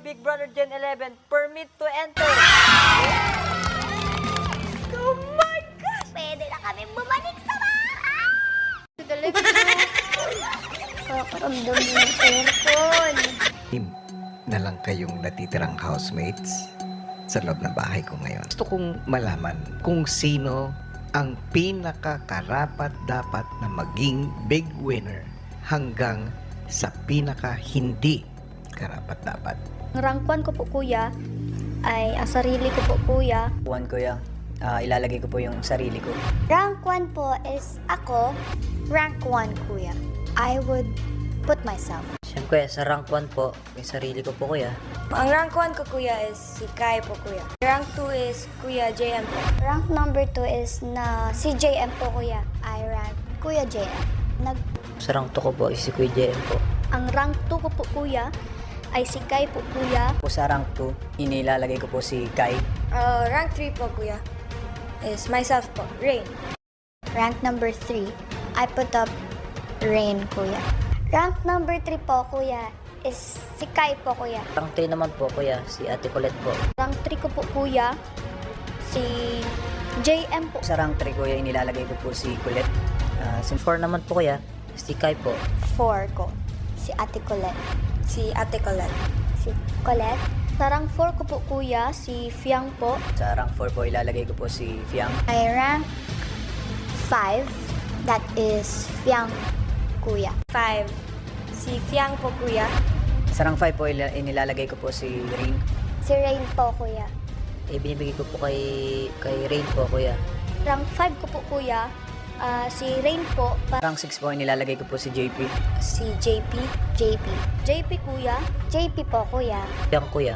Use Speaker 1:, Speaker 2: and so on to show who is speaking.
Speaker 1: Big Brother Gen 11, permit to enter. Oh my gosh!
Speaker 2: Pwede na kami bumalik sa bahay! Talaga. Nakakaramdam mo ng aircon.
Speaker 3: Team na lang kayong natitirang housemates sa loob ng bahay ko ngayon. Gusto kong malaman kung sino ang pinakakarapat dapat na maging big winner hanggang sa pinaka hindi karapat dapat.
Speaker 2: Ang rangkwan ko po kuya ay ang sarili ko po kuya.
Speaker 4: One kuya, ah, ilalagay ko po yung sarili ko.
Speaker 2: Rank 1 po is ako. Rank 1 kuya. I would put myself.
Speaker 5: Siyempre, sa rank 1 po, yung sarili ko po kuya.
Speaker 1: Ang rank 1 ko kuya is si Kai po kuya. Rank 2 is Kuya JM po.
Speaker 2: Rank number 2 is na si JM po kuya. I rank kuya JM. Nag
Speaker 5: Sa rank 2 ko po, is si Kuya JM po.
Speaker 2: ang rank 2 ko po kuya ay si Kai po kuya.
Speaker 4: Po sa rank 2, inilalagay ko po si Kai.
Speaker 1: Uh, rank 3 po kuya is myself po, Rain.
Speaker 2: Rank number 3, I put up Rain kuya. Rank number 3 po kuya is si Kai po kuya.
Speaker 5: Rank 3 naman po kuya, si Ate Colette po.
Speaker 2: Rank 3 ko po kuya si JM po.
Speaker 4: Sa rank 3 kuya, inilalagay ko po si Colette. Ah, si
Speaker 5: 4 naman po kuya, si Kai po.
Speaker 2: 4 ko si Ate Colette.
Speaker 1: Si Ate Colette.
Speaker 2: Si Colette. Sa rank 4 ko po kuya si Fiang po.
Speaker 4: sa rank 4 po, ilalagay ko po si Fiang.
Speaker 2: I rank 5. That is Fiang kuya.
Speaker 1: 5. Si Fiang po kuya.
Speaker 4: Sa rank 5 po, ila- inilalagay ko po si Rain.
Speaker 2: Si Rain po kuya.
Speaker 5: Eh, binibigay ko po kay, kay Rain po kuya.
Speaker 2: Rank 5 ko po kuya ah, si Rain po. Pa-
Speaker 4: Rank 6 po, inilalagay ko po si JP.
Speaker 1: Si JP.
Speaker 2: JP. JP kuya. JP po kuya.
Speaker 5: Yang kuya.